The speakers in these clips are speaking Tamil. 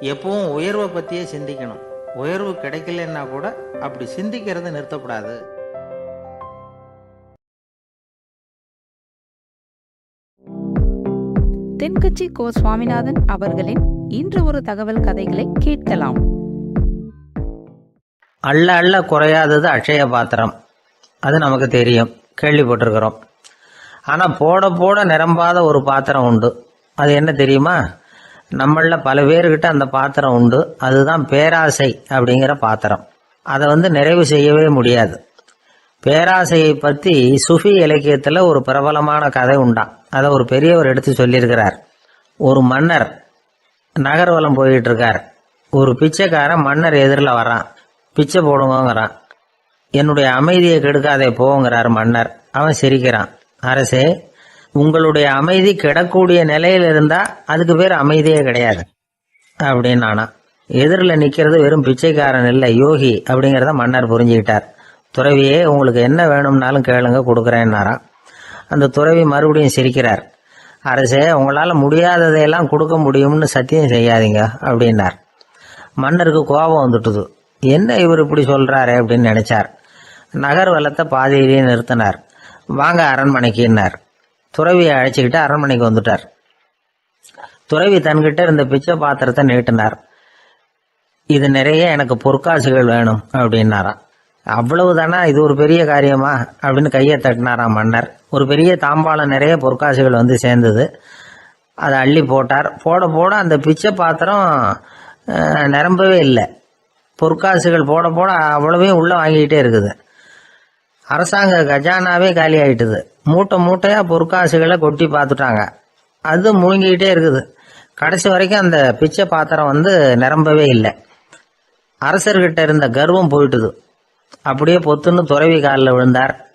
எப்பவும் உயர்வை பற்றியே சிந்திக்கணும். உயர்வு கிடைக்கலன்னா கூட அப்படி சிந்திக்கிறது நிறுத்தக்கூடாது தென்கட்சி கோ சுவாமிநாதன் அவர்களின் இன்று ஒரு தகவல் கதைகளை கேட்கலாம். அள்ள அள்ள குறையாதது அட்சய பாத்திரம். அது நமக்கு தெரியும். கேள்விப்பட்டிருக்கிறோம். ஆனால் போட போட நிரம்பாத ஒரு பாத்திரம் உண்டு. அது என்ன தெரியுமா? நம்மளில் பல பேர்கிட்ட அந்த பாத்திரம் உண்டு. அதுதான் பேராசை அப்படிங்கிற பாத்திரம். அதை வந்து நிறைவு செய்யவே முடியாது. பேராசையை பற்றி சுஃபி இலக்கியத்தில் ஒரு பிரபலமான கதை உண்டான் அதை ஒரு பெரியவர் எடுத்து சொல்லியிருக்கிறார். ஒரு மன்னர் நகர்வலம் போயிட்டு இருக்கார் ஒரு பிச்சைக்காரன் மன்னர் எதிரில் வரான். பிச்சை போடுங்கிறான் என்னுடைய அமைதியை கெடுக்காதே போங்கிறார் மன்னர். அவன் சிரிக்கிறான். அரசே உங்களுடைய அமைதி கிடக்கூடிய நிலையில் இருந்தா அதுக்கு பேர் அமைதியே கிடையாது. அப்படின்னு எதிரில் நிற்கிறது வெறும் பிச்சைக்காரன் இல்லை யோகி அப்படிங்கிறத மன்னர் புரிஞ்சுக்கிட்டார். துறவியே உங்களுக்கு என்ன வேணும்னாலும் கேளுங்க கொடுக்குறேன்னாராம் அந்த துறவி மறுபடியும் சிரிக்கிறார். அரசே உங்களால் முடியாததையெல்லாம் கொடுக்க முடியும்னு சத்தியம் செய்யாதீங்க அப்படின்னார். மன்னருக்கு கோபம் வந்துட்டுது. என்ன இவர் இப்படி சொல்கிறாரு அப்படின்னு நினச்சார். நகர் வளத்தை பாதியிலேயே நிறுத்தினார். வாங்க அரண்மனைக்குன்னார் துறவியை அழைச்சிக்கிட்டு அரண்மனைக்கு வந்துட்டார். துறவி தன்கிட்ட இருந்த பிச்சை பாத்திரத்தை நீட்டினார். இது நிறைய எனக்கு பொற்காசுகள் வேணும் அப்படின்னாராம். அவ்வளவுதானா இது ஒரு பெரிய காரியமா அப்படின்னு கையை தட்டினாராம் மன்னர். ஒரு பெரிய தாம்பாளம் நிறைய பொற்காசுகள் வந்து சேர்ந்தது. அதை அள்ளி போட்டார். போட போட அந்த பிச்சை பாத்திரம் நிரம்பவே இல்லை. பொற்காசுகள் போட போட அவ்வளவையும் உள்ளே வாங்கிக்கிட்டே இருக்குது. அரசாங்க கஜானாவே காலி ஆகிட்டுது மூட்டை மூட்டையாக பொற்காசுகளை கொட்டி பார்த்துட்டாங்க. அது முழுங்கிக்கிட்டே இருக்குது. கடைசி வரைக்கும் அந்த பிச்சை பாத்திரம் வந்து நிரம்பவே இல்லை. அரசர்கிட்ட இருந்த கர்வம் போயிட்டுது. அப்படியே பொத்துன்னு துறவி காலில் விழுந்தார்.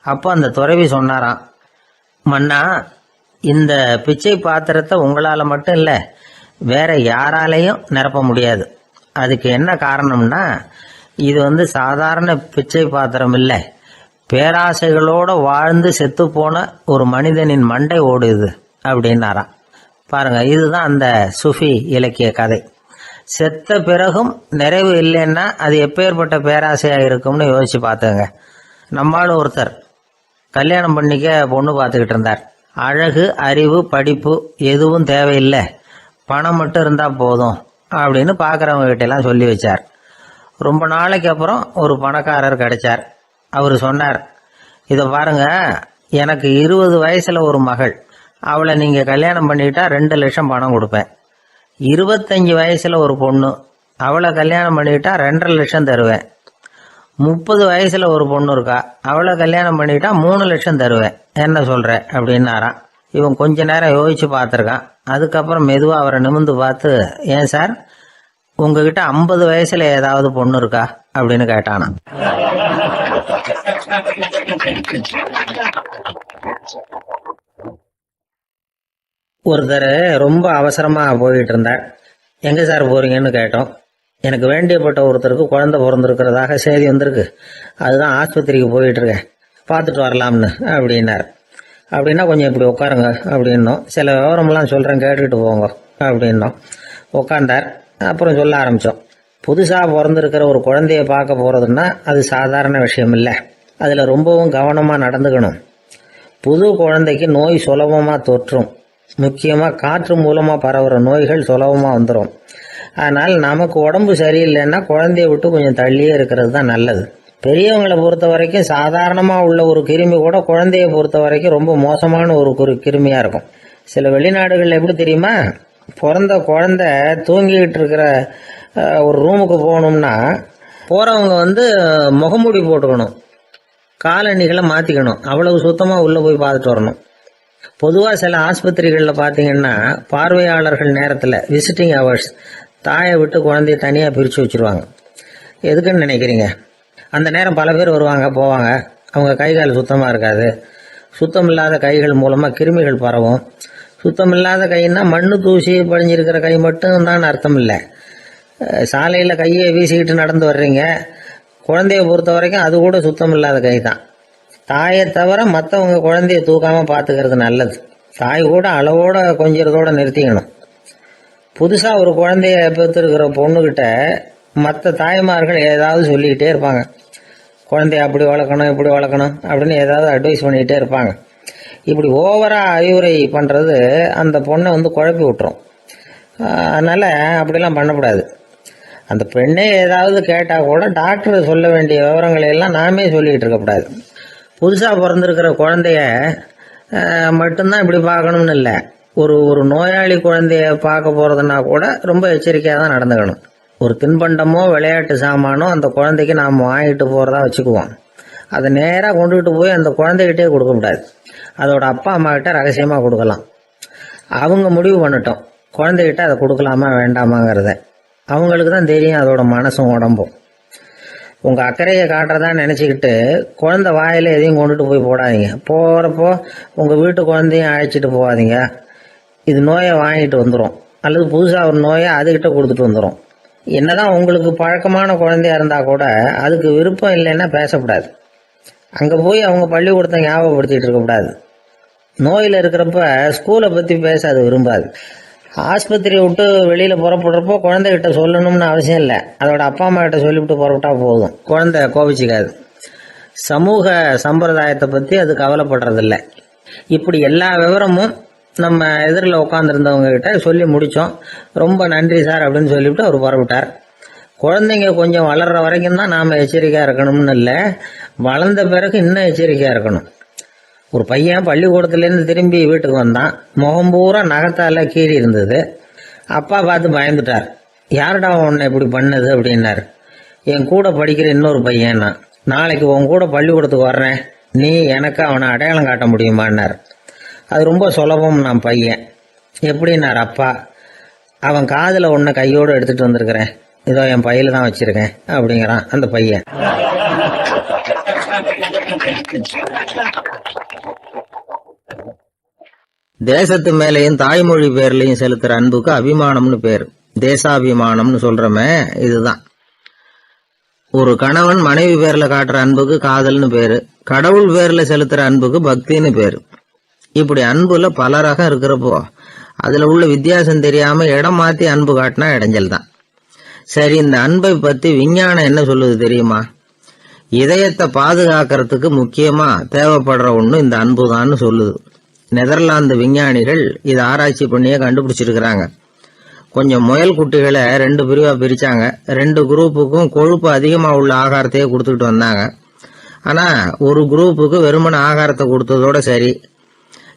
அப்போ அந்த துறவி சொன்னாராம் மன்னா இந்த பிச்சை பாத்திரத்தை உங்களால் மட்டும் இல்லை வேற யாராலையும் நிரப்ப முடியாது. அதுக்கு என்ன காரணம்னா இது வந்து சாதாரண பிச்சை பாத்திரம் இல்லை. பேராசைகளோட வாழ்ந்து செத்து போன ஒரு மனிதனின் மண்டை ஓடுது அப்படின்னாராம். பாருங்க இதுதான் அந்த சுஃபி இலக்கிய கதை. செத்த பிறகும் நிறைவு இல்லைன்னா அது எப்பேற்பட்ட பேராசையாக இருக்கும்னு யோசிச்சு பார்த்துங்க. நம்மால் ஒருத்தர் கல்யாணம் பண்ணிக்க பொண்ணு பார்த்துக்கிட்டு இருந்தார். அழகு அறிவு படிப்பு எதுவும் தேவையில்லை. பணம் மட்டும் இருந்தால் போதும் அப்படின்னு பார்க்குறவங்க கிட்டெல்லாம் சொல்லி வச்சார். ரொம்ப நாளைக்கு அப்புறம் ஒரு பணக்காரர் கிடைச்சார். அவர் சொன்னார் இதை பாருங்க எனக்கு இருபது வயசில் ஒரு மகள். அவளை நீங்கள் கல்யாணம் பண்ணிட்டா ரெண்டு லட்சம் பணம் கொடுப்பேன். இருபத்தஞ்சி வயசில் ஒரு பொண்ணு. அவளை கல்யாணம் பண்ணிட்டா ரெண்டரை லட்சம் தருவேன். முப்பது வயசில் ஒரு பொண்ணு இருக்கா. அவளை கல்யாணம் பண்ணிட்டா மூணு லட்சம் தருவேன். என்ன சொல்கிறேன் அப்படின்னாராம். இவன் கொஞ்ச நேரம் யோசிச்சு பார்த்துருக்கான். அதுக்கப்புறம் மெதுவாக அவரை நிமிந்து பார்த்து ஏன் சார் உங்ககிட்ட ஐம்பது வயசில் ஏதாவது பொண்ணு இருக்கா? அப்படின்னு கேட்டானா ஒருத்தர் ரொம்ப அவசரமாக போயிட்டு இருந்தார் எங்கே சார் போகிறீங்கன்னு கேட்டோம். எனக்கு வேண்டியப்பட்ட ஒருத்தருக்கு குழந்தை பிறந்திருக்கிறதாக செய்தி வந்திருக்கு. அதுதான் ஆஸ்பத்திரிக்கு போயிட்டுருக்கேன். பார்த்துட்டு வரலாம்னு அப்படின்னார். அப்படின்னா கொஞ்சம் இப்படி உட்காருங்க அப்படின்னோம். சில விவரம்லாம் சொல்கிறேன் கேட்டுக்கிட்டு போங்க அப்படின்னோம். உட்காந்தார் அப்புறம் சொல்ல ஆரம்பித்தோம் புதுசாக பிறந்திருக்கிற ஒரு குழந்தைய பார்க்க போகிறதுன்னா அது சாதாரண விஷயம் இல்லை அதில் ரொம்பவும் கவனமாக நடந்துக்கணும். புது குழந்தைக்கு நோய் சுலபமாக தொற்றும். முக்கியமாக காற்று மூலமாக பரவுகிற நோய்கள் சுலபமாக வந்துடும் அதனால் நமக்கு உடம்பு சரியில்லைன்னா குழந்தைய விட்டு கொஞ்சம் தள்ளியே இருக்கிறது தான் நல்லது. பெரியவங்களை பொறுத்த வரைக்கும் சாதாரணமாக உள்ள ஒரு கிருமி கூட குழந்தைய பொறுத்த வரைக்கும் ரொம்ப மோசமான ஒரு ஒரு கிருமியாக இருக்கும். சில வெளிநாடுகளில் எப்படி தெரியுமா? பிறந்த குழந்தை தூங்கிக்கிட்டு இருக்கிற ஒரு ரூமுக்கு போகணும்னா போகிறவங்க வந்து முகமூடி போட்டுக்கணும். காலணிகளை மாற்றிக்கணும் அவ்வளவு சுத்தமாக உள்ளே போய் பார்த்துட்டு வரணும். பொதுவாக சில ஆஸ்பத்திரிகளில் பார்த்தீங்கன்னா பார்வையாளர்கள் நேரத்தில் விசிட்டிங் ஹவர்ஸ் தாயை விட்டு குழந்தைய தனியாக பிரித்து வச்சுருவாங்க. எதுக்குன்னு நினைக்கிறீங்க? அந்த நேரம் பல பேர் வருவாங்க போவாங்க. அவங்க கை கால் சுத்தமாக இருக்காது. சுத்தம் இல்லாத கைகள் மூலமாக கிருமிகள் பரவும். சுத்தம் இல்லாத கைன்னா மண்ணு தூசி படிஞ்சிருக்கிற கை மட்டும் தான் அர்த்தம் இல்லை. சாலையில் கையை வீசிக்கிட்டு நடந்து வர்றீங்க. குழந்தைய பொறுத்த வரைக்கும் அது கூட சுத்தம் இல்லாத கை தான். தாயை தவிர மற்றவங்க குழந்தைய தூக்காமல் பார்த்துக்கிறது நல்லது. தாய் கூட அளவோட கொஞ்சிறதோட நிறுத்திக்கணும். புதுசாக ஒரு குழந்தைய பெற்றுருக்கிற பொண்ணுக்கிட்ட மற்ற தாய்மார்கள் ஏதாவது சொல்லிக்கிட்டே இருப்பாங்க. குழந்தைய அப்படி வளர்க்கணும் இப்படி வளர்க்கணும் அப்படின்னு ஏதாவது அட்வைஸ் பண்ணிக்கிட்டே இருப்பாங்க. இப்படி ஓவராக அறிவுரை பண்ணுறது அந்த பொண்ணை வந்து குழப்பி விட்டுரும். அதனால் அப்படிலாம் பண்ணக்கூடாது. அந்த பெண்ணே ஏதாவது கேட்டால் கூட டாக்டர் சொல்ல வேண்டிய விவரங்களை எல்லாம் நாமே சொல்லிகிட்டு இருக்கக்கூடாது புதுசாக பிறந்திருக்கிற குழந்தைய மட்டும்தான் இப்படி பார்க்கணும்னு இல்லை. ஒரு ஒரு நோயாளி குழந்தைய பார்க்க போகிறதுனா கூட ரொம்ப எச்சரிக்கையாக தான் நடந்துக்கணும். ஒரு தின்பண்டமோ விளையாட்டு சாமானோ அந்த குழந்தைக்கு நாம் வாங்கிட்டு போகிறதா வச்சுக்குவோம். அதை நேராக கொண்டுகிட்டு போய் அந்த குழந்தைகிட்டே கொடுக்கக்கூடாது அதோட அப்பா அம்மாக்கிட்ட ரகசியமாக கொடுக்கலாம். அவங்க முடிவு பண்ணட்டும். குழந்தைகிட்ட அதை கொடுக்கலாமா வேண்டாமாங்கிறத. அவங்களுக்கு தான் தெரியும் அதோட மனசும் உடம்பும். உங்கள் அக்கறையை காட்டுறதா நினச்சிக்கிட்டு குழந்த வாயில் எதையும் கொண்டுட்டு போய் போடாதீங்க. போகிறப்போ உங்கள் வீட்டு குழந்தையும் அழைச்சிட்டு போகாதீங்க. இது நோயை வாங்கிட்டு வந்துடும் அல்லது புதுசாக ஒரு நோயை அதுக்கிட்ட கொடுத்துட்டு வந்துடும் என்னதான் உங்களுக்கு பழக்கமான குழந்தையா இருந்தால் கூட அதுக்கு விருப்பம் இல்லைன்னா பேசக்கூடாது. அங்கே போய் அவங்க பள்ளிக்கூடத்தை ஞாபகப்படுத்திகிட்டு இருக்கக்கூடாது. நோயில் இருக்கிறப்ப ஸ்கூலை பற்றி பேச அது விரும்பாது. ஆஸ்பத்திரியை விட்டு வெளியில் புறப்படுறப்போ குழந்தைகிட்ட சொல்லணும்னு அவசியம் இல்லை. அதோட அப்பா அம்மா கிட்ட சொல்லிவிட்டு புறப்பட்டா போதும். குழந்தை கோபிச்சிக்காது. சமூக சம்பிரதாயத்தை பற்றி அது கவலைப்படுறதில்ல. இப்படி எல்லா விவரமும் நம்ம எதிரில் உட்காந்துருந்தவங்க கிட்ட சொல்லி முடித்தோம் ரொம்ப நன்றி சார் அப்படின்னு சொல்லிவிட்டு அவர் புறப்பட்டார். குழந்தைங்க கொஞ்சம் வளர்கிற வரைக்கும் தான் நாம் எச்சரிக்கையாக இருக்கணும்னு இல்லை. வளர்ந்த பிறகு இன்னும் எச்சரிக்கையாக இருக்கணும். ஒரு பையன் பள்ளிக்கூடத்துலேருந்து திரும்பி வீட்டுக்கு வந்தான். முகம் பூரா நகத்தால் கீறி இருந்தது. அப்பா பார்த்து பயந்துட்டார். யாருடா உன்னை இப்படி பண்ணது? அப்படின்னாரு. என் கூட படிக்கிற இன்னொரு பையன் நான் நாளைக்கு உன் கூட பள்ளிக்கூடத்துக்கு வர்றேன். நீ எனக்கு அவனை அடையாளம் காட்ட முடியுமான்னார். அது ரொம்ப சுலபம் நான் பையன். எப்படின்னார் அப்பா? அவன் காதில் ஒன்றை கையோடு எடுத்துகிட்டு வந்திருக்கிறேன். இதோ என் பையில தான் வச்சிருக்கேன். அப்படிங்கிறான் அந்த பையன். தேசத்து மேலேயும் தாய்மொழி பேர்லையும் செலுத்துற அன்புக்கு அபிமானம்னு பேர். தேசாபிமானம்னு சொல்றமே இதுதான். ஒரு கணவன் மனைவி பேர்ல காட்டுற அன்புக்கு காதல்னு பேரு. கடவுள் பேர்ல செலுத்துற அன்புக்கு பக்தின்னு பேரு. இப்படி அன்புல பல ரகம் இருக்கிறப்போ அதுல உள்ள வித்தியாசம் தெரியாம இடம் மாத்தி அன்பு காட்டினா இடைஞ்சல் தான். சரி இந்த அன்பை பத்தி விஞ்ஞானம் என்ன சொல்லுது தெரியுமா? இதயத்தை பாதுகாக்கிறதுக்கு முக்கியமா தேவைப்படுற ஒண்ணு இந்த அன்பு தான்னு சொல்லுது. நெதர்லாந்து விஞ்ஞானிகள் இதை ஆராய்ச்சி பண்ணியே கண்டுபிடிச்சிருக்கிறாங்க. கொஞ்சம் முயல் குட்டிகளை ரெண்டு பிரிவாக பிரித்தாங்க ரெண்டு குரூப்புக்கும் கொழுப்பு அதிகமாக உள்ள ஆகாரத்தையே கொடுத்துக்கிட்டு வந்தாங்க. ஆனால் ஒரு குரூப்புக்கு வெறுமன ஆகாரத்தை கொடுத்ததோட சரி.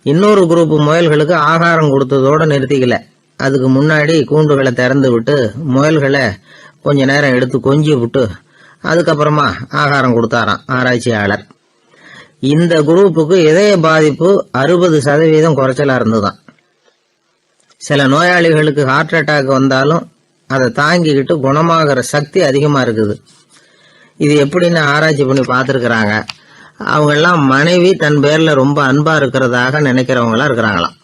இன்னொரு குரூப் முயல்களுக்கு ஆகாரம் கொடுத்ததோடு நிறுத்திக்கல. அதுக்கு முன்னாடி கூண்டுகளை திறந்து விட்டு முயல்களை கொஞ்ச நேரம் எடுத்து கொஞ்சி விட்டு அதுக்கப்புறமா ஆகாரம் கொடுத்தாராம் ஆராய்ச்சியாளர். இந்த குரூப்புக்கு இதய பாதிப்பு அறுபது சதவீதம் குறைச்சலா இருந்துதான் சில நோயாளிகளுக்கு ஹார்ட் அட்டாக் வந்தாலும் அதை தாங்கிக்கிட்டு குணமாகிற சக்தி அதிகமாக இருக்குது. இது எப்படின்னு ஆராய்ச்சி பண்ணி பார்த்துருக்குறாங்க. அவங்கெல்லாம் மனைவி தன் பேரில் ரொம்ப அன்பாக இருக்கிறதாக நினைக்கிறவங்களா இருக்கிறாங்களாம்.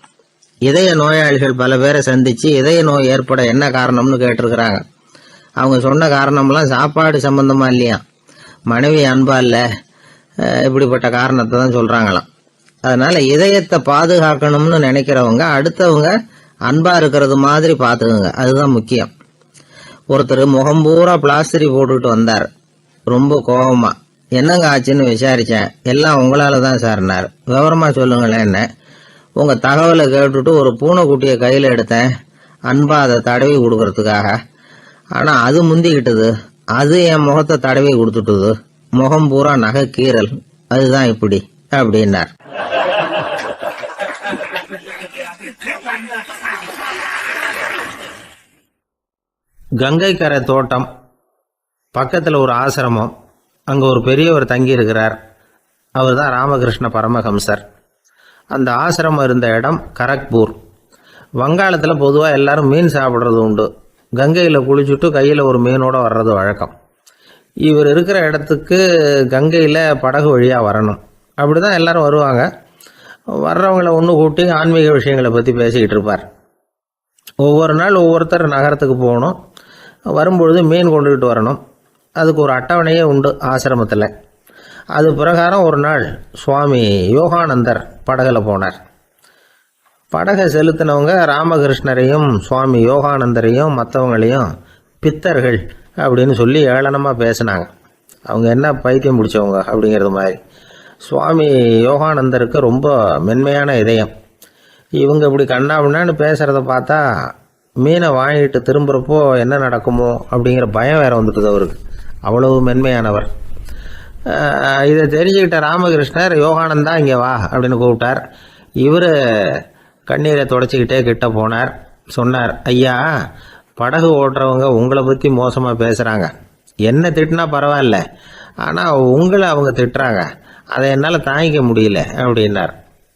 இதய நோயாளிகள் பல பேரை சந்தித்து இதய நோய் ஏற்பட என்ன காரணம்னு கேட்டிருக்கிறாங்க. அவங்க சொன்ன காரணம்லாம் சாப்பாடு சம்மந்தமாக இல்லையா? மனைவி அன்பா இல்லை. இப்படிப்பட்ட காரணத்தை தான் சொல்றாங்களாம். அதனால இதயத்தை பாதுகாக்கணும்னு நினைக்கிறவங்க அடுத்தவங்க அன்பா இருக்கிறது மாதிரி பார்த்துக்குங்க. அதுதான் முக்கியம். ஒருத்தர் முகம் பூரா பிளாஸ்டரி போட்டுட்டு வந்தார். ரொம்ப கோபமா. என்னங்க ஆச்சுன்னு விசாரிச்சேன். எல்லாம் உங்களால தான் சார்னார் விவரமா சொல்லுங்களேன் என்ன. உங்க தகவலை கேட்டுட்டு ஒரு பூனைக்குட்டியை கையில எடுத்தேன். அன்பா அதை தடவி கொடுக்கறதுக்காக. ஆனா அது முந்திக்கிட்டது. அது என் முகத்தை தடவி கொடுத்துட்டுது. முகம் பூரா நகை கீரல் அதுதான் இப்படி அப்படின்னார். கங்கை கரை தோட்டம். பக்கத்தில் ஒரு ஆசிரமம். அங்கே ஒரு பெரியவர் தங்கி இருக்கிறார் அவர் தான் ராமகிருஷ்ண பரமஹம்சர். அந்த ஆசிரமம் இருந்த இடம் கரக்பூர். வங்காளத்தில் பொதுவாக எல்லாரும் மீன் சாப்பிட்றது உண்டு. கங்கையில் குளிச்சுட்டு கையில் ஒரு மீனோட வர்றது வழக்கம். இவர் இருக்கிற இடத்துக்கு கங்கையில் படகு வழியாக வரணும். அப்படி தான் எல்லோரும் வருவாங்க. வர்றவங்கள ஒன்று கூட்டி ஆன்மீக விஷயங்களை பற்றி பேசிக்கிட்டு இருப்பார். ஒவ்வொரு நாள் ஒவ்வொருத்தர் நகரத்துக்கு போகணும். வரும்பொழுது மீன் கொண்டுகிட்டு வரணும். அதுக்கு ஒரு அட்டவணையே உண்டு ஆசிரமத்தில். அது பிரகாரம் ஒரு நாள் சுவாமி யோகானந்தர் படகுல போனார். படகை செலுத்தினவங்க ராமகிருஷ்ணரையும் சுவாமி யோகானந்தரையும் மற்றவங்களையும் பித்தர்கள் அப்படின்னு சொல்லி ஏளனமாக பேசினாங்க. அவங்க என்ன பைத்தியம் பிடிச்சவங்க அப்படிங்கிறது மாதிரி. சுவாமி யோகானந்தருக்கு ரொம்ப மென்மையான இதயம். இவங்க இப்படி கண்ணாபின்னு பேசுகிறத பார்த்தா மீனை வாங்கிட்டு திரும்புகிறப்போ என்ன நடக்குமோ அப்படிங்கிற பயம் வேறு வந்துட்டுது அவருக்கு. அவ்வளவு மென்மையானவர். இதை தெரிஞ்சுக்கிட்ட ராமகிருஷ்ணர் யோகானந்தா இங்கே வா அப்படின்னு கூப்பிட்டார். இவர் கண்ணீரை தொடச்சிக்கிட்டே கிட்ட போனார். சொன்னார் ஐயா படகு ஓட்டுறவங்க உங்களை பற்றி மோசமாக பேசுகிறாங்க என்ன திட்டினா பரவாயில்ல. ஆனால் உங்களை அவங்க திட்டுறாங்க. அதை என்னால் தாங்கிக்க முடியல அப்படின்னார்.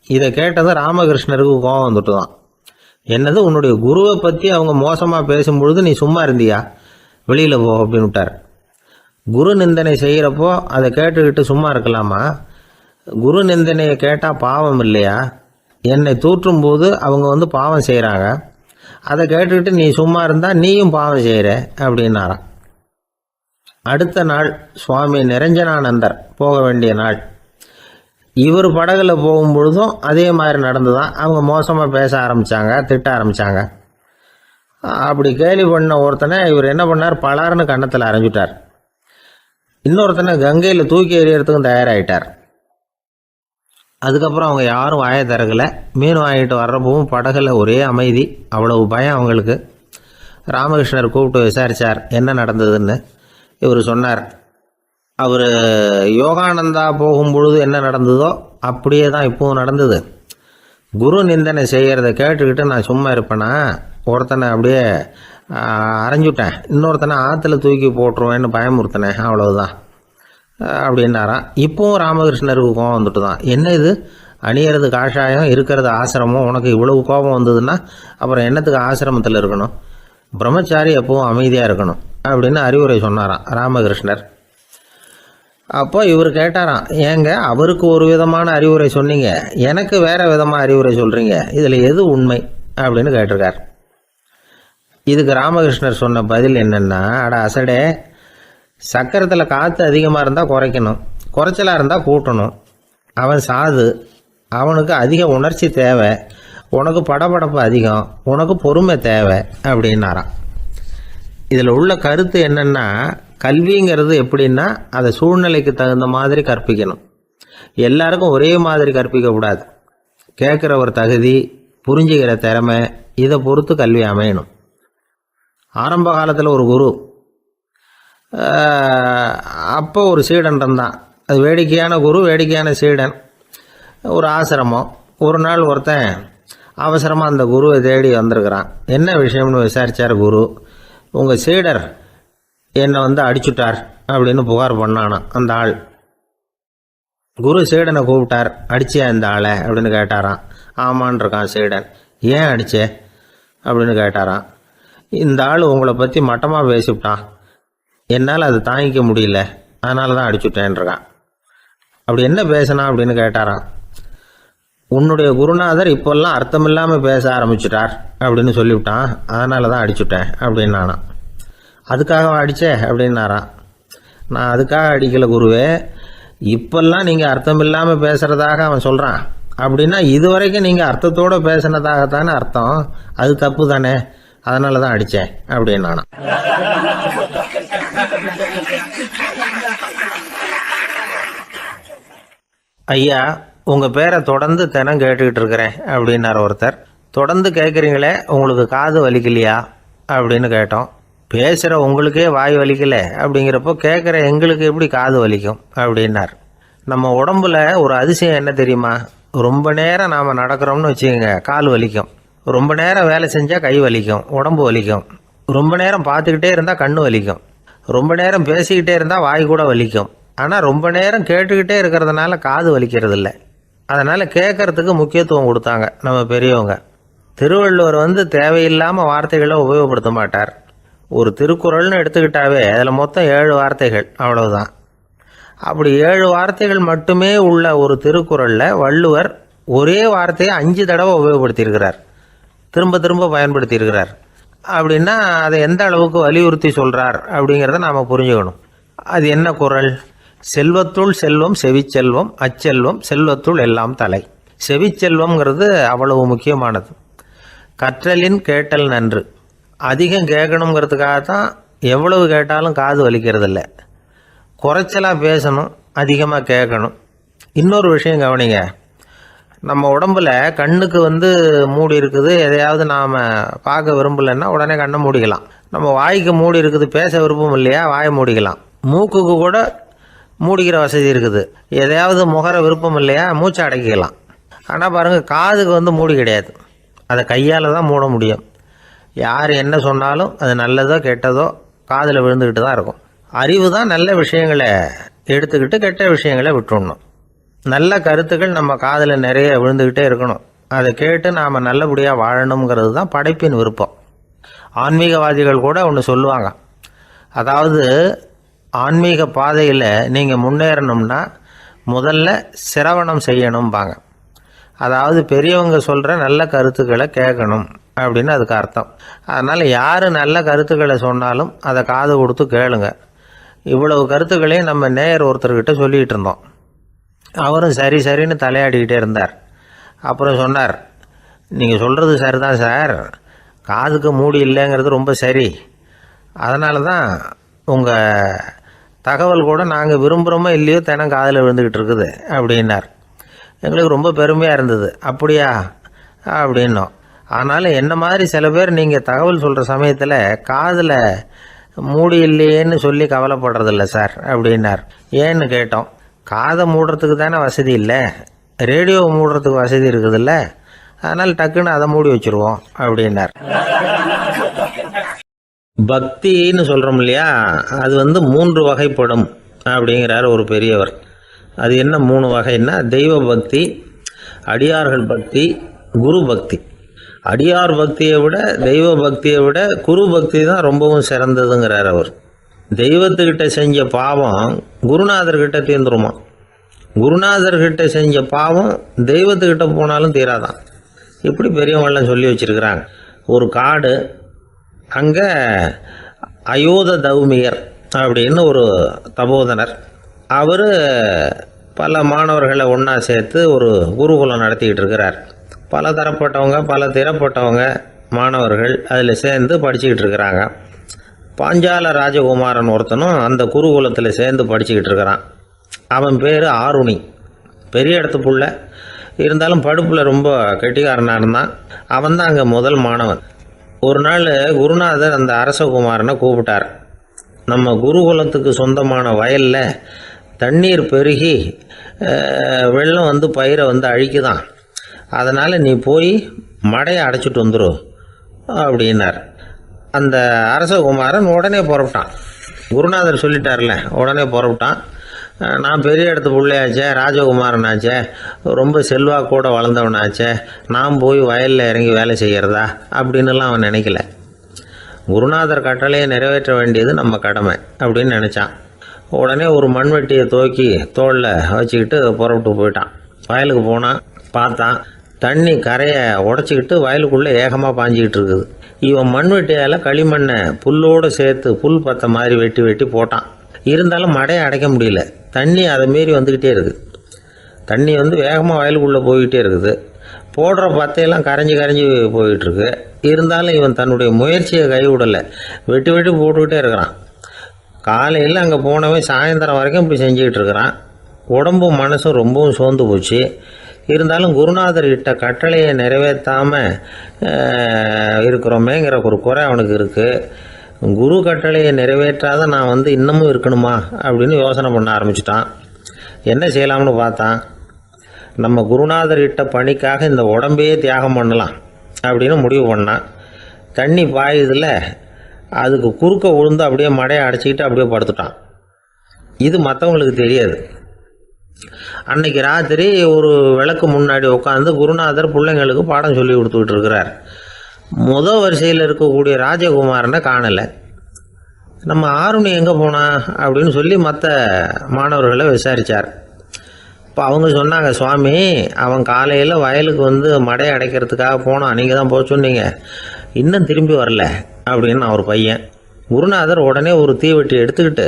இதை கேட்டதும் ராமகிருஷ்ணருக்கு கோபம் வந்துட்டு தான் என்னது உன்னுடைய குருவை பற்றி அவங்க மோசமாக பேசும்பொழுது நீ சும்மா இருந்தியா? வெளியில் போ அப்படின்ட்டார் விட்டார் குரு நிந்தனை செய்கிறப்போ அதை கேட்டுக்கிட்டு சும்மா இருக்கலாமா? குரு நிந்தனையை கேட்டால் பாவம் இல்லையா? என்னை தூற்றும் போது அவங்க வந்து பாவம் செய்கிறாங்க அதை கேட்டுக்கிட்டு நீ சும்மா இருந்தால் நீயும் பாவம் செய்கிற அப்படின்னாராம். அடுத்த நாள் சுவாமி நிரஞ்சனானந்தர் போக வேண்டிய நாள். இவர் படகுல போகும்பொழுதும் அதே மாதிரி நடந்துதான். அவங்க மோசமாக பேச ஆரம்பித்தாங்க திட்ட ஆரம்பித்தாங்க அப்படி கேலி பண்ண ஒருத்தனை இவர் என்ன பண்ணார்? பலார்னு கன்னத்தில் அரைஞ்சிட்டார். இன்னொருத்தனை கங்கையில் தூக்கி எறியறதுக்கும் தயாராகிட்டார் அதுக்கப்புறம் அவங்க யாரும் வாயை திறக்கலை. மீன் வாங்கிட்டு வர்றப்பவும் படகுல ஒரே அமைதி. அவ்வளவு பயம் அவங்களுக்கு. ராமகிருஷ்ணர் கூப்பிட்டு விசாரித்தார் என்ன நடந்ததுன்னு. இவர் சொன்னார் அவர் யோகானந்தா போகும்பொழுது என்ன நடந்ததோ அப்படியே தான் இப்போவும் நடந்தது. குரு நிந்தனை செய்கிறத கேட்டுக்கிட்டு நான் சும்மா இருப்பேனா? ஒருத்தனை அப்படியே அரைஞ்சுட்டேன். இன்னொருத்தனை ஆற்றுல தூக்கி போட்டுருவேன்னு பயமுறுத்தினேன். அவ்வளவுதான். அப்படின்னாராம். இப்போவும் ராமகிருஷ்ணருக்கு கோபம் வந்துட்டு தான் என்ன இது? அணியறது காஷாயம் இருக்கிறது ஆசிரமம். உனக்கு இவ்வளவு கோபம் வந்ததுன்னா அப்புறம் என்னத்துக்கு ஆசிரமத்தில் இருக்கணும்? பிரம்மச்சாரி எப்பவும் அமைதியாக இருக்கணும் அப்படின்னு அறிவுரை சொன்னாராம் ராமகிருஷ்ணர். அப்போ இவர் கேட்டாராம் ஏங்க அவருக்கு ஒரு விதமான அறிவுரை சொன்னீங்க. எனக்கு வேறு விதமாக அறிவுரை சொல்கிறீங்க இதில் எது உண்மை? அப்படின்னு கேட்டிருக்கார். இதுக்கு ராமகிருஷ்ணர் சொன்ன பதில் என்னென்னா அட அசடே சக்கரத்தில் காற்று அதிகமாக இருந்தால் குறைக்கணும். குறைச்சலாக இருந்தால் கூட்டணும். அவன் சாது. அவனுக்கு அதிக உணர்ச்சி தேவை. உனக்கு படபடப்பு அதிகம். உனக்கு பொறுமை தேவை அப்படின்னாராம். இதில் உள்ள கருத்து என்னென்னா கல்விங்கிறது எப்படின்னா அதை சூழ்நிலைக்கு தகுந்த மாதிரி கற்பிக்கணும். எல்லாருக்கும் ஒரே மாதிரி கற்பிக்கக்கூடாது கேட்குற ஒரு தகுதி புரிஞ்சுக்கிற திறமை இதை பொறுத்து கல்வி அமையணும். ஆரம்ப காலத்தில் ஒரு குரு அப்போ ஒரு சீடன் இருந்தான் அது வேடிக்கையான குரு வேடிக்கையான சீடன். ஒரு ஆசிரமம். ஒரு நாள் ஒருத்தன் அவசரமாக அந்த குருவை தேடி வந்திருக்கிறான். என்ன விஷயம்னு விசாரித்தார் குரு. உங்கள் சீடர் என்னை வந்து அடிச்சுட்டார் அப்படின்னு புகார் பண்ணானான் அந்த ஆள். குரு சீடனை கூப்பிட்டார். அடிச்சியா இந்த ஆளை? அப்படின்னு கேட்டாராம். ஆமான் இருக்கான் சீடன். ஏன் அடிச்சே? அப்படின்னு கேட்டாராம். இந்த ஆள் உங்களை பற்றி மட்டமாக பேசிவிட்டான். என்னால் அதை தாங்கிக்க முடியல. அதனால தான் அடிச்சுட்டேன்ருக்கான். அப்படி என்ன பேசினா அப்படின்னு கேட்டாராம். உன்னுடைய குருநாதர் இப்போல்லாம் அர்த்தமில்லாமல் பேச ஆரம்பிச்சிட்டார் அப்படின்னு சொல்லிவிட்டான். அதனால தான் அடிச்சுட்டேன் அப்படின்னானான் அதுக்காக அடிச்சே? அப்படின்னாராம். நான் அதுக்காக அடிக்கல குருவே. இப்போல்லாம் நீங்கள் அர்த்தம் இல்லாமல் பேசுகிறதாக அவன் சொல்கிறான் அப்படின்னா இது வரைக்கும் நீங்கள் அர்த்தத்தோடு பேசினதாகத்தானே அர்த்தம். அது தப்பு தானே அதனால தான் அடித்தேன் அப்படின்னு ஐயா உங்கள் பேரை தொடர்ந்து தினம் கேட்டுக்கிட்டு இருக்கிறேன் அப்படின்னார் ஒருத்தர். தொடர்ந்து கேட்குறீங்களே உங்களுக்கு காது வலிக்கலையா? அப்படின்னு கேட்டோம். பேசுகிற உங்களுக்கே வாய் வலிக்கலை அப்படிங்கிறப்போ கேட்குற எங்களுக்கு எப்படி காது வலிக்கும்? அப்படின்னார். நம்ம உடம்புல ஒரு அதிசயம் என்ன தெரியுமா? ரொம்ப நேரம் நாம் நடக்கிறோம்னு வச்சுக்கோங்க கால் வலிக்கும். ரொம்ப நேரம் வேலை செஞ்சால் கை வலிக்கும் உடம்பு வலிக்கும். ரொம்ப நேரம் பார்த்துக்கிட்டே இருந்தால் கண்ணு வலிக்கும். ரொம்ப நேரம் பேசிக்கிட்டே இருந்தால் வாய் கூட வலிக்கும். ஆனால் ரொம்ப நேரம் கேட்டுக்கிட்டே இருக்கிறதுனால காது வலிக்கிறது இல்லை அதனால் கேட்கறதுக்கு முக்கியத்துவம் கொடுத்தாங்க நம்ம பெரியவங்க. திருவள்ளுவர் வந்து தேவையில்லாமல் வார்த்தைகளை உபயோகப்படுத்த மாட்டார். ஒரு திருக்குறள்னு எடுத்துக்கிட்டாவே அதில் மொத்தம் ஏழு வார்த்தைகள் அவ்வளவுதான். அப்படி ஏழு வார்த்தைகள் மட்டுமே உள்ள ஒரு திருக்குறளில் வள்ளுவர் ஒரே வார்த்தையை அஞ்சு தடவை உபயோகப்படுத்தியிருக்கிறார். திரும்ப திரும்ப பயன்படுத்தியிருக்கிறார். அப்படின்னா அதை எந்த அளவுக்கு வலியுறுத்தி சொல்கிறார் அப்படிங்கிறத நாம் புரிஞ்சுக்கணும். அது என்ன குறள் செல்வத்துள் செல்வம் செவிச்செல்வம் அச்செல்வம் செல்வத்துள் எல்லாம் தலை. செவிச்செல்வம்ங்கிறது அவ்வளவு முக்கியமானது. கற்றலின் கேட்டல் நன்று. அதிகம் கேட்கணுங்கிறதுக்காக தான் எவ்வளவு கேட்டாலும் காது வலிக்கிறதில்ல. குறைச்சலாக பேசணும் அதிகமாக கேட்கணும். இன்னொரு விஷயம் கவனிங்க. நம்ம உடம்புல கண்ணுக்கு வந்து மூடி இருக்குது. எதையாவது நாம் பார்க்க விரும்பலைன்னா உடனே கண்ணை மூடிக்கலாம். நம்ம வாய்க்கு மூடி இருக்குது பேச விருப்பம் இல்லையா வாயை மூடிக்கலாம். மூக்குக்கு கூட மூடிக்கிற வசதி இருக்குது. எதையாவது முகர விருப்பம் இல்லையா மூச்சை அடக்கிக்கலாம். ஆனால் பாருங்கள் காதுக்கு வந்து மூடி கிடையாது. அதை கையால் தான் மூட முடியும். யார் என்ன சொன்னாலும் அது நல்லதோ கெட்டதோ காதில் விழுந்துக்கிட்டு தான் இருக்கும். அறிவு தான் நல்ல விஷயங்களை எடுத்துக்கிட்டு கெட்ட விஷயங்களை விட்டுடணும் நல்ல கருத்துக்கள் நம்ம காதில் நிறைய விழுந்துக்கிட்டே இருக்கணும். அதை கேட்டு நாம் நல்லபடியாக வாழணுங்கிறது தான் படைப்பின் விருப்பம். ஆன்மீகவாதிகள் கூட ஒன்று சொல்லுவாங்க. அதாவது ஆன்மீக பாதையில் நீங்கள் முன்னேறணும்னா முதல்ல சிரவணம் செய்யணும்பாங்க. அதாவது பெரியவங்க சொல்கிற நல்ல கருத்துக்களை கேட்கணும் அப்படின்னு அதுக்கு அர்த்தம். அதனால் யார் நல்ல கருத்துக்களை சொன்னாலும் அதை காது கொடுத்து கேளுங்க. இவ்வளவு கருத்துக்களையும் நம்ம நேயர் ஒருத்தர்கிட்ட சொல்லிகிட்டு இருந்தோம். அவரும் சரி சரின்னு தலையாடிக்கிட்டே இருந்தார். அப்புறம் சொன்னார் நீங்கள் சொல்கிறது சரிதான் சார். காதுக்கு மூடி இல்லைங்கிறது ரொம்ப சரி. அதனால தான் உங்கள் தகவல் கூட நாங்கள் விரும்புகிறோமோ இல்லையோ தினம் காதில் விழுந்துக்கிட்டு இருக்குது அப்படின்னார். எங்களுக்கு ரொம்ப பெருமையாக இருந்தது. அப்படியா? அப்படின்னோம். ஆனாலும் என்ன மாதிரி சில பேர் நீங்கள் தகவல் சொல்கிற சமயத்தில் காதில் மூடி இல்லையேன்னு சொல்லி கவலைப்படுறதில்ல சார் அப்படின்னார். ஏன்னு கேட்டோம். காதை மூடுறதுக்கு தானே வசதி இல்லை. ரேடியோவை மூடுறதுக்கு வசதி இருக்குதுல்ல. அதனால் டக்குன்னு அதை மூடி வச்சுருவோம் அப்படின்னார். பக்தின்னு சொல்கிறோம் இல்லையா? அது வந்து மூன்று வகைப்படும் அப்படிங்கிறார் ஒரு பெரியவர். அது என்ன மூணு வகைன்னா தெய்வ பக்தி அடியார்கள் பக்தி குரு பக்தி. அடியார் பக்தியை விட தெய்வ பக்தியை விட குரு பக்தி தான் ரொம்பவும் சிறந்ததுங்கிறார் அவர். தெய்வத்துக்கிட்ட செஞ்ச பாவம் குருநாதர்கிட்ட தீர்ந்துருமா? குருநாதர்கிட்ட செஞ்ச பாவம் தெய்வத்துக்கிட்ட போனாலும் தீராதான். இப்படி பெரியவங்களாம் சொல்லி வச்சிருக்கிறாங்க. ஒரு காடு அங்கே அயோத தௌமியர் அப்படின்னு ஒரு தபோதனர். அவர் பல மாணவர்களை ஒன்றா சேர்த்து ஒரு குருகுலம் நடத்திக்கிட்டு இருக்கிறார். பல தரப்பட்டவங்க பல திறப்பட்டவங்க மாணவர்கள் அதில் சேர்ந்து படிச்சுக்கிட்டு இருக்கிறாங்க. பாஞ்சால ராஜகுமாரன் ஒருத்தனும் அந்த குருகுலத்தில் சேர்ந்து படிச்சுக்கிட்டு இருக்கிறான். அவன் பேர் ஆருணி. பெரிய இடத்து புள்ள. இருந்தாலும் படுப்பில் ரொம்ப கெட்டிக்காரனாக இருந்தான். அவன் தான் அங்கே முதல் மாணவன். ஒரு நாள் குருநாதர் அந்த அரசகுமாரனை கூப்பிட்டார். நம்ம குருகுலத்துக்கு சொந்தமான வயலில் தண்ணீர் பெருகி வெள்ளம் வந்து பயிரை வந்து அழிக்குதான். அதனால் நீ போய் மடையை அடைச்சிட்டு வந்துரு அப்படின்னார். அந்த அரசகுமாரன் உடனே புறப்பட்டான். குருநாதர் சொல்லிட்டார்ல உடனே புறப்பட்டான். நான் பெரிய இடத்து பிள்ளையாச்சே ராஜகுமாரனாச்சே ரொம்ப செல்வா கூட வளர்ந்தவனாச்சே நான் போய் வயலில் இறங்கி வேலை செய்கிறதா அப்படின்னுலாம் அவன் நினைக்கல. குருநாதர் கட்டளையை நிறைவேற்ற வேண்டியது நம்ம கடமை அப்படின்னு நினச்சான். உடனே ஒரு மண்வெட்டியை தூக்கி தோளில் வச்சுக்கிட்டு புறப்பட்டு போயிட்டான். வயலுக்கு போனான் பார்த்தான் தண்ணி கரையை உடச்சிக்கிட்டு வயலுக்குள்ளே ஏகமாக பாஞ்சிக்கிட்டு இருக்குது. இவன் மண்வெட்டியால் களிமண்ணை புல்லோடு சேர்த்து புல் பத்த மாதிரி வெட்டி வெட்டி போட்டான். இருந்தாலும் மடையை அடைக்க முடியல. தண்ணி அதை மீறி வந்துக்கிட்டே இருக்குது. தண்ணி வந்து வேகமாக வயலுக்குள்ளே போய்கிட்டே இருக்குது. போடுற பத்தையெல்லாம் கரைஞ்சி கரைஞ்சி போயிட்டுருக்கு. இருந்தாலும் இவன் தன்னுடைய முயற்சியை கைவிடலை. வெட்டி வெட்டி போட்டுக்கிட்டே இருக்கிறான். காலையில் அங்கே போனவன் சாயந்தரம் வரைக்கும் இப்படி செஞ்சுக்கிட்டு இருக்கிறான். உடம்பும் மனசும் ரொம்பவும் சோர்ந்து போச்சு. இருந்தாலும் குருநாதர் இட்ட கட்டளையை நிறைவேற்றாமல் இருக்கிறோமேங்கிற ஒரு குறை அவனுக்கு இருக்குது குரு கட்டளையை நிறைவேற்றாத நான் வந்து இன்னமும் இருக்கணுமா அப்படின்னு யோசனை பண்ண ஆரம்பிச்சிட்டான். என்ன செய்யலாம்னு பார்த்தான். நம்ம குருநாதர் இட்ட பணிக்காக இந்த உடம்பையே தியாகம் பண்ணலாம் அப்படின்னு முடிவு பண்ணான். தண்ணி பாயுதில் அதுக்கு குறுக்க விழுந்து அப்படியே மடையை அடைச்சிக்கிட்டு அப்படியே படுத்துட்டான். இது மற்றவங்களுக்கு தெரியாது. அன்னைக்கு ராத்திரி ஒரு விளக்கு முன்னாடி உட்காந்து குருநாதர் பிள்ளைங்களுக்கு பாடம் சொல்லி கொடுத்துக்கிட்டு இருக்கிறார். முத வரிசையில் இருக்கக்கூடிய ராஜகுமாரனை காணலை. நம்ம ஆருணி எங்கே போனா அப்படின்னு சொல்லி மற்ற மாணவர்களை விசாரித்தார் இப்போ அவங்க சொன்னாங்க சுவாமி அவன் காலையில் வயலுக்கு வந்து மடையை அடைக்கிறதுக்காக போனான். நீங்கள் தான் போக சொன்னீங்க. இன்னும் திரும்பி வரல அப்படின்னு அவர் பையன். குருநாதர் உடனே ஒரு தீவெட்டி எடுத்துக்கிட்டு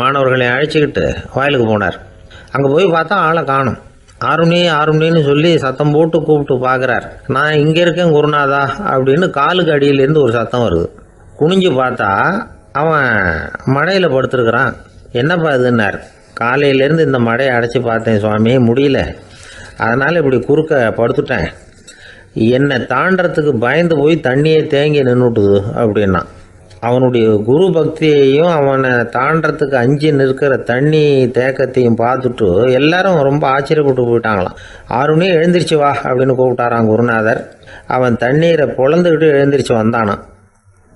மாணவர்களை அழைச்சிக்கிட்டு வயலுக்கு போனார். அங்கே போய் பார்த்தா ஆளை காணும். ஆருணி ஆருணின்னு சொல்லி சத்தம் போட்டு கூப்பிட்டு பார்க்குறார் நான் இங்கே இருக்கேன் குருநாதா அப்படின்னு காலுக்கு அடியிலேருந்து ஒரு சத்தம் வருது. குனிஞ்சு பார்த்தா அவன் மழையில் படுத்துருக்குறான். என்னப்பா இதுன்னார். காலையிலேருந்து இந்த மழையை அடைச்சி பார்த்தேன் சுவாமி முடியல. அதனால் இப்படி குறுக்க படுத்துட்டேன். என்னை தாண்டறதுக்கு பயந்து போய் தண்ணியே தேங்கி நின்றுட்டுது அப்படின்னா. அவனுடைய குரு பக்தியையும் அவனை தாண்டறதுக்கு அஞ்சு நிற்கிற தண்ணி தேக்கத்தையும் பார்த்துட்டு எல்லாரும் ரொம்ப ஆச்சரியப்பட்டு போயிட்டாங்களாம். ஆறுனே எழுந்திரிச்சு வா அப்படின்னு கூப்பிட்டாராம் குருநாதர். அவன் தண்ணீரை பொழந்துக்கிட்டு எழுந்திரிச்சு வந்தானான்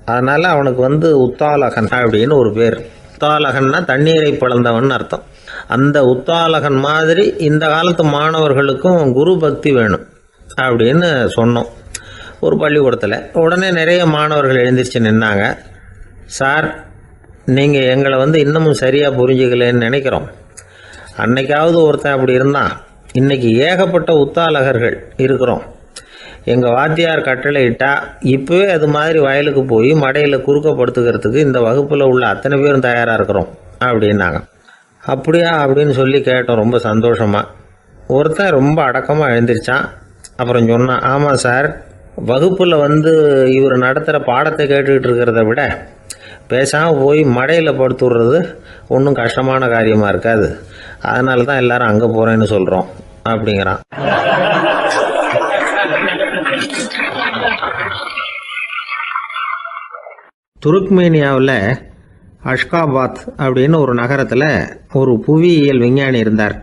அதனால் அவனுக்கு வந்து உத்தாலகன் அப்படின்னு ஒரு பேர். உத்தாலகன்னா தண்ணீரை பிளந்தவன் அர்த்தம். அந்த உத்தாலகன் மாதிரி இந்த காலத்து மாணவர்களுக்கும் குரு பக்தி வேணும் அப்படின்னு சொன்னோம். ஒரு பள்ளிக்கூடத்தில். உடனே நிறைய மாணவர்கள் எழுந்திரிச்சு நின்னாங்க. சார் நீங்கள் எங்களை வந்து இன்னமும் சரியாக புரிஞ்சுக்கலன்னு நினைக்கிறோம். அன்னைக்காவது ஒருத்தன் அப்படி இருந்தான். இன்றைக்கி ஏகப்பட்ட உத்தாலகர்கள் இருக்கிறோம். எங்கள் வாத்தியார் கட்டளை இட்டால் இப்போவே அது மாதிரி வயலுக்கு போய் மடையில் குறுக்கப்படுத்துக்கிறதுக்கு இந்த வகுப்பில் உள்ள அத்தனை பேரும் தயாராக இருக்கிறோம் அப்படின்னாங்க. அப்படியா அப்படின்னு சொல்லி கேட்டோம் ரொம்ப சந்தோஷமாக ஒருத்தன் ரொம்ப அடக்கமாக எழுந்திரிச்சான். அப்புறம் சொன்னான் ஆமாம் சார் வகுப்பில் வந்து இவர் நடத்துகிற பாடத்தை கேட்டுக்கிட்டு இருக்கிறத விட பேசாமல் போய் மடையில் படுத்து விடுறது ஒன்றும் கஷ்டமான காரியமாக இருக்காது. அதனால தான் எல்லாரும் அங்கே போகிறேன்னு சொல்கிறோம் அப்படிங்கிறான். துருக்மேனியாவில் அஷ்காபாத் அப்படின்னு ஒரு நகரத்தில் ஒரு புவியியல் விஞ்ஞானி இருந்தார்.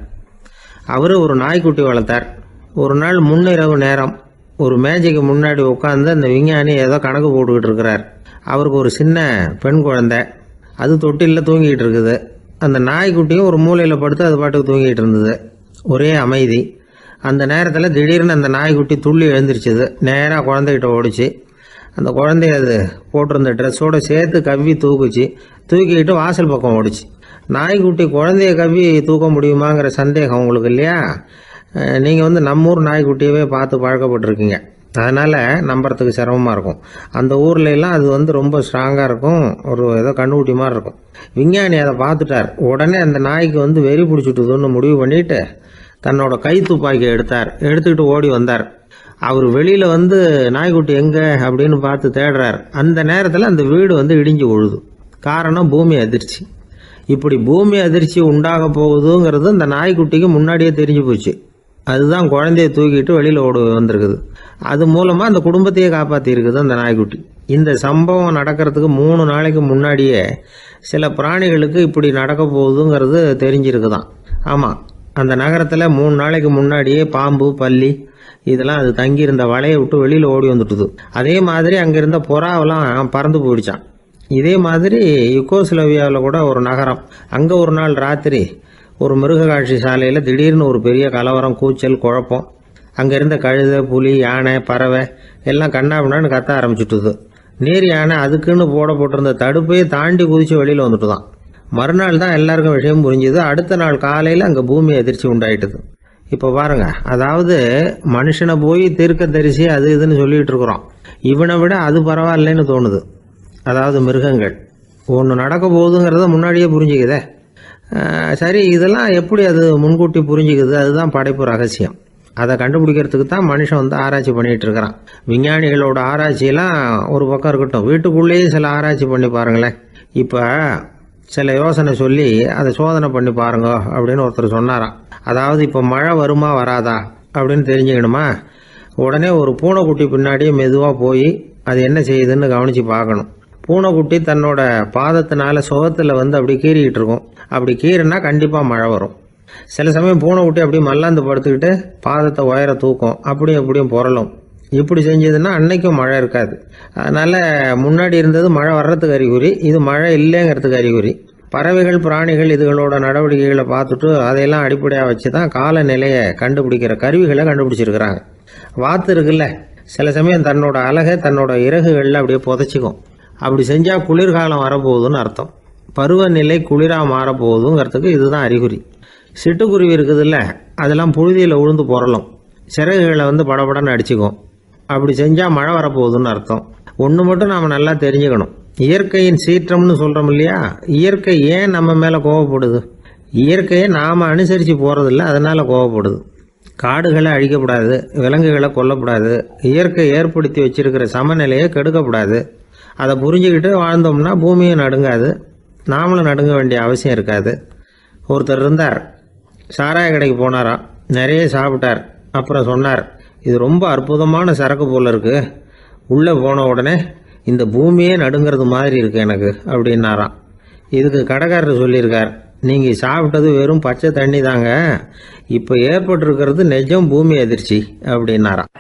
அவர் ஒரு நாய்க்குட்டி வளர்த்தார். ஒரு நாள் முன்னிரவு நேரம் ஒரு மேஜைக்கு முன்னாடி உட்காந்து அந்த விஞ்ஞானி ஏதோ கணக்கு போட்டுக்கிட்டு இருக்கிறார். அவருக்கு ஒரு சின்ன பெண் குழந்தை. அது தொட்டிலில் தூங்கிட்டு இருக்குது. அந்த நாய்க்குட்டியும் ஒரு மூலையில் படுத்து அது பாட்டுக்கு தூங்கிட்டு இருந்தது. ஒரே அமைதி. அந்த நேரத்தில் திடீர்னு அந்த நாய்க்குட்டி துள்ளி எழுந்திரிச்சது. நேராக குழந்தைகிட்ட ஓடிச்சு. அந்த குழந்தைய அது போட்டிருந்த ட்ரெஸ்ஸோடு சேர்த்து கவ்வி தூக்குச்சு. தூக்கிக்கிட்டு வாசல் பக்கம் ஓடிச்சு. நாய்க்குட்டி குழந்தைய கவ்வி தூக்க முடியுமாங்கிற சந்தேகம் உங்களுக்கு இல்லையா? நீங்கள் வந்து நம்ம ஊர் நாய்க்குட்டியவே பார்த்து பழக்கப்பட்டிருக்கீங்க. அதனால் நம்புறதுக்கு சிரமமாக இருக்கும். அந்த ஊர்ல எல்லாம் அது வந்து ரொம்ப ஸ்ட்ராங்காக இருக்கும். ஒரு ஏதோ கண்ணுக்குட்டி மாதிரி இருக்கும். விஞ்ஞானி அதை பார்த்துட்டார். உடனே அந்த நாய்க்கு வந்து வெறி பிடிச்சிட்டுதுன்னு முடிவு பண்ணிவிட்டு தன்னோட கை துப்பாக்கியை எடுத்தார். எடுத்துக்கிட்டு ஓடி வந்தார். அவர் வெளியில் வந்து நாய்க்குட்டி எங்கே? அப்படின்னு பார்த்து தேடுறார். அந்த நேரத்தில் அந்த வீடு வந்து இடிஞ்சு விழுது காரணம் பூமி அதிர்ச்சி. இப்படி பூமி அதிர்ச்சி உண்டாக போகுதுங்கிறது அந்த நாய்க்குட்டிக்கு முன்னாடியே தெரிஞ்சு போச்சு. அதுதான் குழந்தைய தூக்கிட்டு வெளியில் ஓடு வந்திருக்குது. அது மூலமாக அந்த குடும்பத்தையே காப்பாற்றிருக்குது அந்த நாய்க்குட்டி. இந்த சம்பவம் நடக்கிறதுக்கு மூணு நாளைக்கு முன்னாடியே சில பிராணிகளுக்கு இப்படி நடக்க போகுதுங்கிறது தெரிஞ்சிருக்குதான். ஆமாம் அந்த நகரத்தில் மூணு நாளைக்கு முன்னாடியே பாம்பு பல்லி இதெல்லாம் அது தங்கியிருந்த வலையை விட்டு வெளியில் ஓடி வந்துட்டுது. அதே மாதிரி அங்கே இருந்த புறாவெல்லாம் பறந்து போயிடுச்சான் இதே மாதிரி யுகோஸ்லோவியாவில் கூட ஒரு நகரம். அங்கே ஒரு நாள் ராத்திரி ஒரு மிருக காட்சி சாலையில் திடீர்னு ஒரு பெரிய கலவரம் கூச்சல் குழப்பம். அங்கே இருந்த கழுதை புலி யானை பறவை எல்லாம் கண்ணாபின்னான்னு கத்த ஆரம்பிச்சுட்டுது. நேர் யானை அதுக்குன்னு போட போட்டிருந்த தடுப்பையே தாண்டி குதிச்சு வெளியில் வந்துட்டு தான் மறுநாள் தான் எல்லாருக்கும் விஷயம் புரிஞ்சுது. அடுத்த நாள் காலையில் அங்கே பூமி அதிர்ச்சி உண்டாயிட்டுது. இப்போ பாருங்க அதாவது மனுஷனை போய் தீர்க்க தரிசி அது இதுன்னு சொல்லிட்டு இருக்கிறோம். இவனை விட அது பரவாயில்லைன்னு தோணுது. அதாவது மிருகங்கள். ஒன்று நடக்க போகுதுங்கிறத முன்னாடியே புரிஞ்சுக்குதே. சரி இதெல்லாம் எப்படி அது முன்கூட்டி புரிஞ்சுக்குது? அதுதான் படைப்பு ரகசியம். அதை கண்டுபிடிக்கிறதுக்கு தான் மனுஷன் வந்து ஆராய்ச்சி பண்ணிகிட்டு இருக்கிறான். விஞ்ஞானிகளோட ஆராய்ச்சியெல்லாம் ஒரு பக்கம் இருக்கட்டும். வீட்டுக்குள்ளேயே சில ஆராய்ச்சி பண்ணி பாருங்களேன். இப்போ சில யோசனை சொல்லி அதை சோதனை பண்ணி பாருங்க அப்படின்னு ஒருத்தர் சொன்னாராம். அதாவது இப்போ மழை வருமா வராதா அப்படின்னு தெரிஞ்சுக்கணுமா? உடனே ஒரு பூனைக்குட்டி பின்னாடியே மெதுவாக போய் அது என்ன செய்யுதுன்னு கவனித்து பார்க்கணும். பூனைக்குட்டி தன்னோட பாதத்தினால சுகத்தில் வந்து அப்படி கீறிக்கிட்டு இருக்கும். அப்படி கீறினா கண்டிப்பாக மழை வரும். சில சமயம் பூனை விட்டு அப்படியே மல்லாந்து படுத்துக்கிட்டு பாதத்தை உயர தூக்கும். அப்படியும் அப்படியும் புரளும் இப்படி செஞ்சதுன்னா அன்னைக்கும் மழை இருக்காது. அதனால் முன்னாடி இருந்தது மழை வர்றதுக்கு அறிகுறி இது மழை இல்லைங்கிறதுக்கு அறிகுறி. பறவைகள் பிராணிகள் இதுகளோட நடவடிக்கைகளை பார்த்துட்டு அதையெல்லாம் அடிப்படையாக வச்சு தான் காலநிலையை கண்டுபிடிக்கிற கருவிகளை கண்டுபிடிச்சிருக்கிறாங்க. வாத்து இருக்குல்ல சில சமயம் தன்னோட அழகை தன்னோட இறகுகளில் அப்படியே புதைச்சிக்கும். அப்படி செஞ்சால் குளிர்காலம் வரப்போகுதுன்னு அர்த்தம். பருவநிலை குளிராக மாறப்போகுதுங்கிறதுக்கு இதுதான் அறிகுறி. சிட்டுக்குருவி இருக்குதுல்ல அதெல்லாம் புழுதியில் உழுந்து புரளும் சிறகுகளை வந்து படபடன்னு அடிச்சுக்கும். அப்படி செஞ்சால் மழை வரப்போகுதுன்னு அர்த்தம். ஒன்று மட்டும் நாம் நல்லா தெரிஞ்சுக்கணும். இயற்கையின் சீற்றம்னு சொல்கிறோம் இல்லையா? இயற்கை ஏன் நம்ம மேலே கோவப்படுது? இயற்கையை நாம் அனுசரித்து போகிறதில்ல அதனால் கோவப்படுது. காடுகளை அழிக்கக்கூடாது விலங்குகளை கொல்லக்கூடாது இயற்கை ஏற்படுத்தி வச்சிருக்கிற சமநிலையை கெடுக்கக்கூடாது அதை புரிஞ்சுக்கிட்டு வாழ்ந்தோம்னா பூமியும் நடுங்காது. நாமளும் நடுங்க வேண்டிய அவசியம் இருக்காது. ஒருத்தர் இருந்தார். சாராய கடைக்கு போனாராம் நிறைய சாப்பிட்டார். அப்புறம் சொன்னார் இது ரொம்ப அற்புதமான சரக்கு போல் இருக்குது உள்ளே போன உடனே இந்த பூமியே நடுங்கிறது மாதிரி இருக்குது எனக்கு அப்படின்னாராம். இதுக்கு கடைக்காரர் சொல்லியிருக்கார் நீங்கள் சாப்பிட்டது வெறும் பச்சை தண்ணி தாங்க. இப்போ ஏற்பட்டிருக்கிறது நிஜம் பூமி அதிர்ச்சி அப்படின்னாராம்.